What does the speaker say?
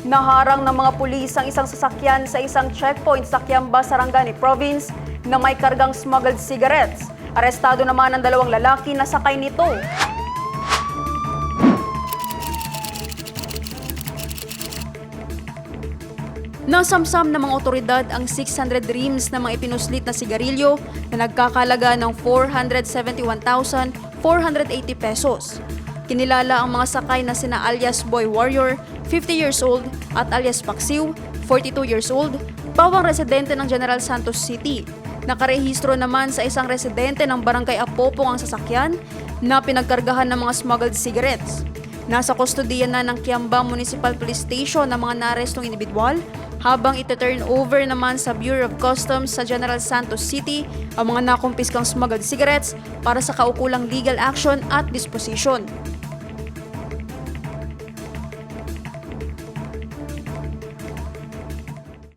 Naharang ng mga pulis ang isang sasakyan sa isang checkpoint sa Kiamba, Sarangani Province na may kargang smuggled cigarettes. Arestado naman ang dalawang lalaki na sakay nito. Nasamsam ng mga otoridad ang 600 reams na mga ipinuslit na sigarilyo na nagkakalaga ng 471,480 pesos. Kinilala ang mga sakay na sina alias Boy Warrior, 50 years old, at alias Paksiw, 42 years old, bawang residente ng General Santos City. Nakarehistro naman sa isang residente ng Barangay Apopong ang sasakyan na pinagkargahan ng mga smuggled cigarettes. Nasa kustodiya na ng Kiamba Municipal Police Station ang mga narestong individual habang ite-turn over naman sa Bureau of Customs sa General Santos City ang mga nakumpiskang smuggled cigarettes para sa kaukulang legal action at disposition.